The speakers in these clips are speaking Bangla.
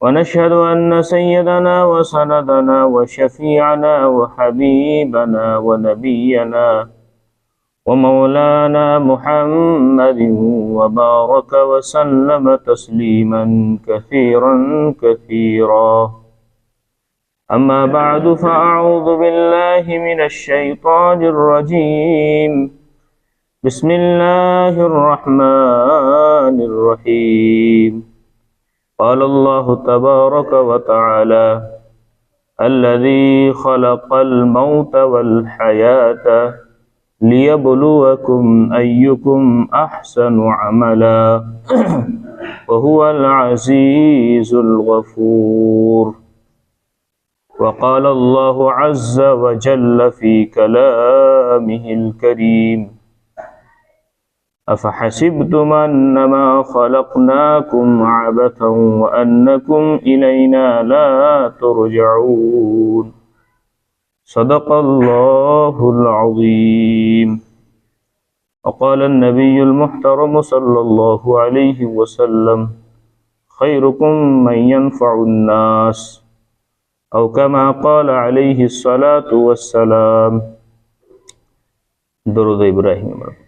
ونشهد أن سيدنا وسندنا وشفيعنا وحبيبنا ونبينا ومولانا محمد وبارك وسلم تسليما كثيرا كثيرا. أما بعد فأعوذ بالله من الشيطان الرجيم. بسم الله الرحمن الرحيم. قال الله تبارك وتعالى الذي خلق الموت والحياة ليبلوكم أيكم أحسن عملا وهو العزيز الغفور. وقال الله عز وجل في كلامه الكريم أفحسبتم أنما خلقناكم عبثا وأنكم إلينا لا ترجعون. صدق الله العظيم. وقال النبي المحترم صلى الله عليه وسلم خيركم من ينفع الناس. أو كما قال عليه الصلاة والسلام درود إبراهيم.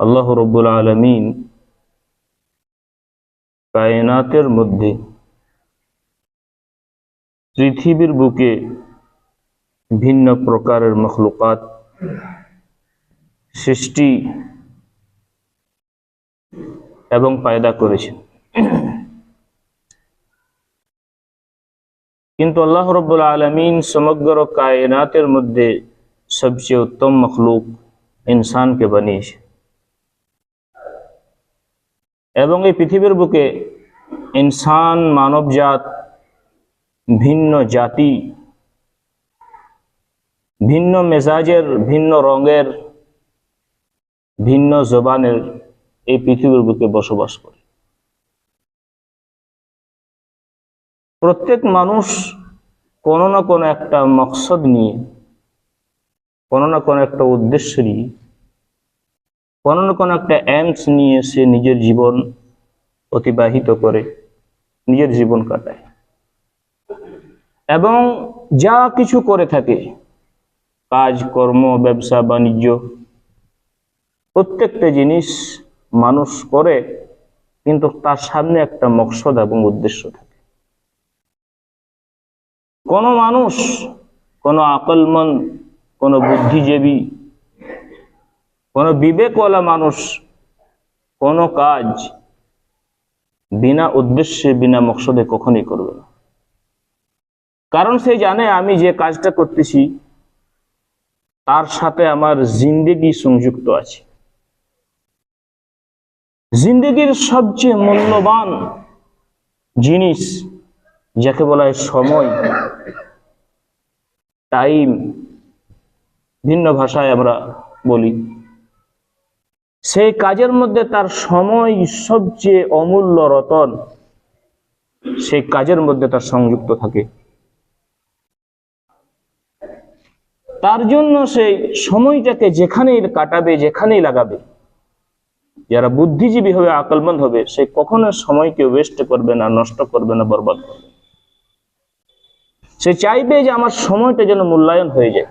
আল্লাহ রব্বুল আলমিন কায়নাতের মধ্যে পৃথিবীর বুকে ভিন্ন প্রকারের মখলুকাত সৃষ্টি এবং পায়দা করেছেন। কিন্তু আল্লাহ রব্বুল আলমিন সমগ্র কায়নাতের মধ্যে সবচেয়ে উত্তম মখলুক ইনসানকে বানিয়েছে এবং এই পৃথিবীর বুকে ইনসান, মানবজাত, ভিন্ন জাতি, ভিন্ন মেজাজের, ভিন্ন রঙের, ভিন্ন জবানের এই পৃথিবীর বুকে বসবাস করে। প্রত্যেক মানুষ কোনো না কোনো একটা মকসদ নিয়ে, কোনো না কোনো একটা উদ্দেশ্য নিয়ে কোনো না কোনো একটা এমস নিয়ে সে নিজের জীবন অতিবাহিত করে, নিজের জীবন কাটায়। এবং যা কিছু করে থাকে, কাজ, কর্ম, ব্যবসা, বাণিজ্য, প্রত্যেকটা জিনিস মানুষ করে, কিন্তু তার সামনে একটা মকসদ এবং উদ্দেশ্য থাকে। কোন মানুষ, কোন আকলমন কোন বুদ্ধিজীবী কোন বিবেকওয়ালা মানুষ কোন কাজ বিনা উদ্দেশ্যে, বিনা মকসদে কখনই করবে না। কারণ সে জানে, আমি যে কাজটা করতেছি, তার সাথে আমার জিন্দেগি সংযুক্ত আছে। জিন্দেগির সবচেয়ে মূল্যবান জিনিস, যাকে বলা হয় সময়, টাইম, ভিন্ন ভাষায় আমরা বলি সেই কাজের মধ্যে তার সময় সবচেয়ে অমূল্য রতন। সেই কাজের মধ্যে তার সংযুক্ত থাকে। তার জন্য সেই সময়টাকে যেখানেই কাটাবে, যেখানেই লাগাবে, যারা বুদ্ধিজীবী হবে, আকলমন্দ হবে, সে কখনো সময়কে ওয়েস্ট করবে না, নষ্ট করবে না, বরবাদ করবে সে চাইবে যে আমার সময়টা যেন মূল্যায়ন হয়ে যায়।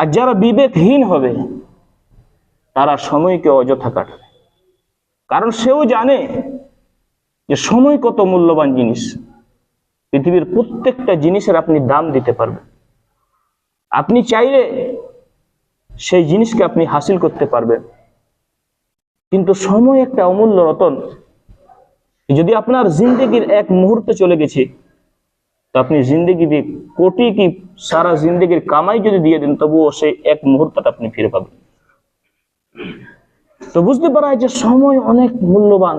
আর যারা বিবেকহীন হবে, তারা সময়কে অযথা কাটাবে। কারণ সেও জানে যে সময় কত মূল্যবান জিনিস। পৃথিবীর প্রত্যেকটা জিনিসের আপনি দাম দিতে পারবেন। আপনি চাইলে সেই জিনিসকে আপনি হাসিল করতে পারবেন। কিন্তু সময় একটা অমূল্য রতন। যদি আপনার জিন্দগির এক মুহূর্তে চলে গেছে তো আপনি জিন্দগিতে কোটি কি সারা জিন্দগির কামাই যদি দিয়ে দেন, তবুও সেই এক মুহূর্তটা আপনি ফিরে পাবেন। তো বুঝতে পারা যে সময় অনেক মূল্যবান।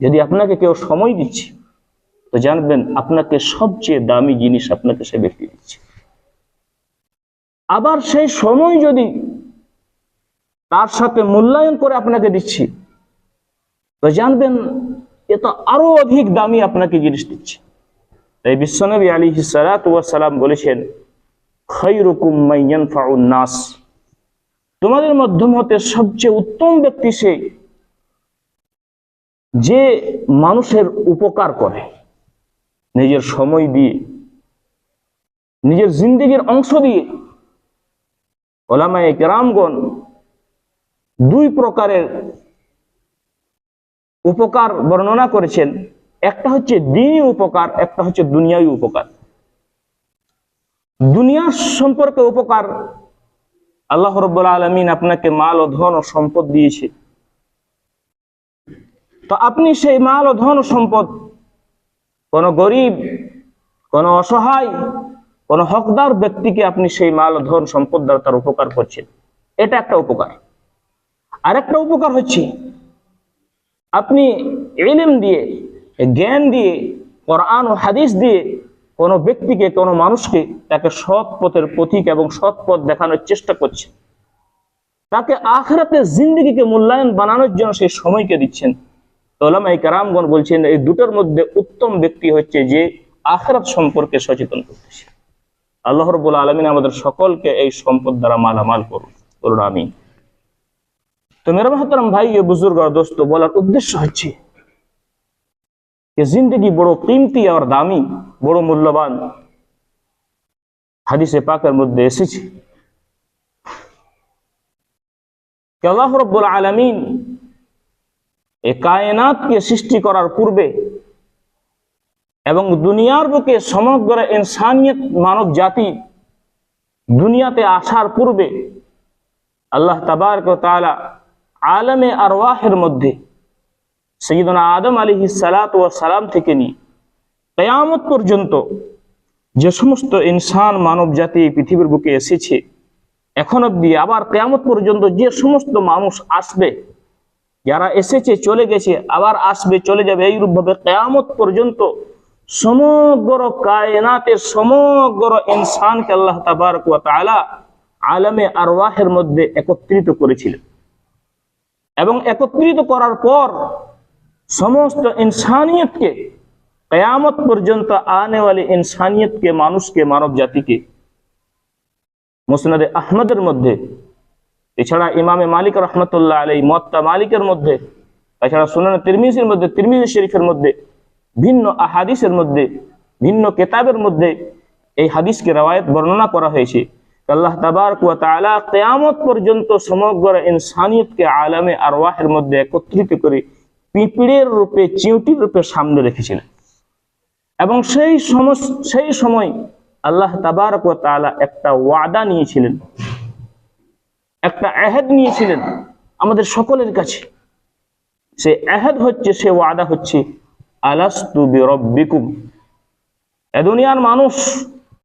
যদি আপনাকে কেউ সময় দিচ্ছে, তো জানবেন আপনাকে সবচেয়ে দামি জিনিস আপনাকে সে ব্যক্তি দিচ্ছে। আবার সেই সময় যদি তার সাথে মূল্যায়ন করে আপনাকে দিচ্ছি, তো জানবেন এ তো আরও অধিক দামি আপনাকে জিনিস দিচ্ছে। তাই বিশ্বনবী আলী সালাম বলেছেন নাস। তোমাদের মাধ্যম হতে সবচেয়ে উত্তম ব্যক্তি সে, যে মানুষের উপকার করে। নিজের সময় দিয়ে, নিজের জিন্দগির অংশ দিয়ে। ওলামায়ে কেরামগণ দুই প্রকারের উপকার বর্ণনা করেছেন। একটা হচ্ছে দিনই উপকার, একটা হচ্ছে দুনিয়াই উপকার। দুনিয়ার সম্পর্কে উপকার আল্লাহ রব্বুল আলমিন আপনাকে মাল ও ধন ও সম্পদ দিয়েছে। তো আপনি সেই মাল ও ধন সম্পদ কোন গরিব, কোন অসহায়, কোন হকদার ব্যক্তিকে আপনি সেই মাল ও ধন সম্পদ দ্বারা তার উপকার করছেন। এটা একটা উপকার। আরেকটা উপকার হচ্ছে, আপনি ইলম দিয়ে জ্ঞান দিয়ে, কোরআন ও হাদিস দিয়ে কোনো ব্যক্তিকে, কোনো মানুষকে তাকে সৎ পথের প্রতীক এবং সৎ পথ দেখানোর চেষ্টা করছে। তাকে আখরাতে জিন্দগিকে মূল্যায়ন বানানোর জন্য সেই সময়কে দিচ্ছেন। তোলামাই কারামগণ বলছেন, এই দুটোর মধ্যে উত্তম ব্যক্তি হচ্ছে যে আখরাত সম্পর্কে সচেতন করতেছে। আল্লাহ রবুল আলমিন আমাদের সকলকে এই সম্পদ দ্বারা মালামাল করুন। করুন আমি তো মেরা মহতরম ভাই বুজুর্গ দোস্ত, বলার উদ্দেশ্য হচ্ছে যে জিন্দগি বড় কিমতি আর দামি, বড় মূল্যবান হাদিসে পাকের মধ্যে এসেছে। আল্লাহ রব্বুল আলমিন এ কায়নাতকে সৃষ্টি করার পূর্বে এবং দুনিয়ার বুকে সমগ্র ইনসানিয়ত মানব জাতি দুনিয়াতে আসার পূর্বে আল্লাহ তাবার আলমে আরওয়াহের মধ্যে সৈয়দনা আদম আলী সালাত ও সালাম থেকে নিয়ে কেয়ামত পর্যন্ত যে সমস্ত ইনসান মানব জাতি পৃথিবীর বুকে এসেছে, এখন অব্দি আবার কেয়ামত পর্যন্ত যে সমস্ত মানুষ আসবে, যারা এসেছে, চলে গেছে, আবার আসবে, চলে যাবে, এইরূপভাবে কেয়ামত পর্যন্ত সমগ্র কায়নাতের সমগ্র ইনসানকে আল্লাহ তাবারক ওয়া তাআলা আলমে আরওয়াহের মধ্যে একত্রিত করেছিলেন। এবং একত্রিত করার পর সমস্ত ইনসানিয়তকে, কয়ামত পর্যন্ত আনেওয়ালি ইনসানিয়তকে, মানুষকে, মানব জাতিকে। মুসনাদে আহমদের মধ্যে, এছাড়া ইমামে মালিক রহমতুল্লাহ আলী মত্তা মালিকের মধ্যে, এছাড়া সুনানা তিরমিজির মধ্যে, তিরমিজি শরীফের মধ্যে, ভিন্ন আহাদিসের মধ্যে, ভিন্ন কেতাবের মধ্যে এই হাদিসকে রওয়ায়ত বর্ণনা করা হয়েছে। আল্লাহ তাবারক ওয়া তাআলা কিয়ামত পর্যন্ত সমগ্র ইনসানিয়তকে আলামে আরওয়াহের মধ্যে একত্রিত করে পিঁপড়ের রূপে চিউটির রূপে সামনে রেখেছিলেন। এবং সেই সেই সময় আল্লাহ তাবারক তাআলা একটা ওয়াদা নিয়েছিলেন। একটা আহেদ নিয়েছিলেন আমাদের সকলের কাছে। সে আহেদ হচ্ছে, সে ওয়াদা হচ্ছে, আলাস্তু বিরব্বিকুম। এ দুনিয়ার মানুষ